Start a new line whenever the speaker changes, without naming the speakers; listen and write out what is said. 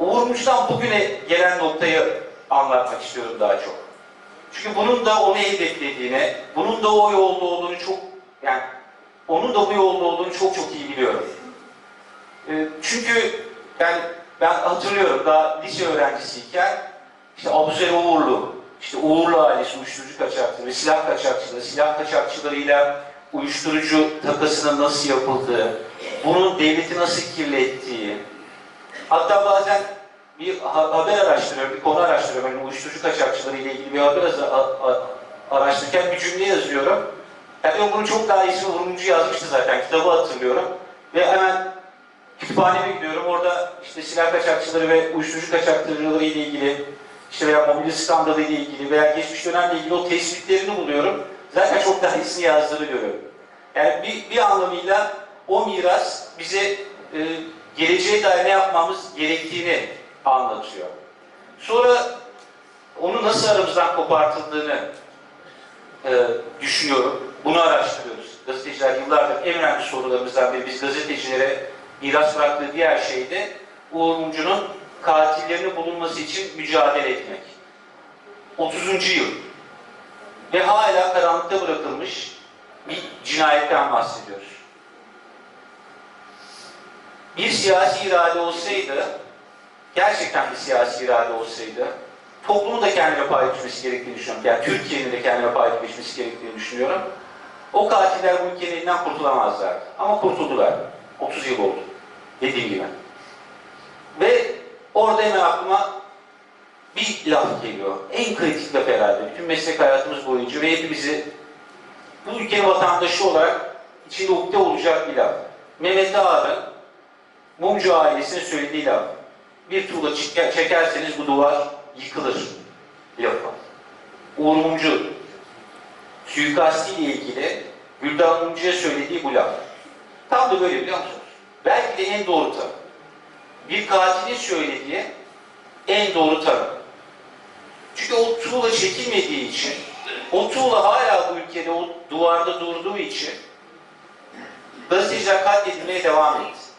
Uğur Mumcu'dan bugüne gelen noktayı anlatmak istiyorum daha çok. Çünkü bunun da onu hedeflediğini, bunun da o yolda olduğunu çok, yani onun da bu yolda olduğunu çok çok iyi biliyorum. Ee, çünkü yani ben hatırlıyorum daha lise öğrencisiyken işte Abuzer Uğurlu, işte Uğurlu ailesi uyuşturucu kaçakçıları, silah kaçakçıları, silah kaçakçılarıyla uyuşturucu takasının nasıl yapıldığı, bunun devleti nasıl kirlettiği, hatta bazen bir ha- haber araştırıyorum, bir konu araştırıyorum. Yani uyuşturucu kaçakçıları ile ilgili bir haber araştırırken bir cümle yazıyorum. Yani bunu çok daha iyisi vurumcu yazmıştı zaten, kitabı hatırlıyorum. Ve hemen kütüphaneme gidiyorum. Orada işte silah kaçakçıları ve uyuşturucu kaçakçıları ile ilgili işte veya mobilya skandalı ile ilgili veya geçmiş dönemle ilgili o tespitlerini buluyorum. Zaten çok daha iyisini yazdığını görüyorum. Yani bir, bir anlamıyla o miras bize e, geleceğe dair ne yapmamız gerektiğini anlatıyor. Sonra onu nasıl aramızdan kopartıldığını e, düşünüyorum. Bunu araştırıyoruz. Gazeteciler yıllardır en önemli sorularımızdan biri biz gazetecilere miras bıraktığı diğer şey de Uğur Mumcu'nun katillerinin bulunması için mücadele etmek. 30. yıl. Ve hala karanlıkta bırakılmış bir cinayetten bahsediyoruz. Bir siyasi irade olsaydı, gerçekten bir siyasi irade olsaydı, toplumun da kendine pay biçmesi gerektiğini düşünüyorum. Yani Türkiye'nin de kendine pay biçmesi gerektiğini düşünüyorum. O katiller bu ülkenin elinden kurtulamazlardı. Ama kurtuldular. 30 yıl oldu. Dediğim gibi. Ve orada hemen aklıma bir laf geliyor. En kritik laf herhalde. Bütün meslek hayatımız boyunca ve hepimizi bu ülkenin vatandaşı olarak içinde ukde olacak bir laf. Mehmet Ağar'ın Mumcu ailesine söylediği laf. Bir tuğla çeker- çekerseniz bu duvar yıkılır lafı. Uğur Mumcu suikastiyle ilgili Güldan Mumcu'ya söylediği bu laf. Tam da böyle biliyor musunuz? Belki de en doğru tanım. Bir katilin söylediği en doğru tanım. Çünkü o tuğla çekilmediği için, o tuğla hala bu ülkede o duvarda durduğu için gazeteciler katledilmeye devam etti.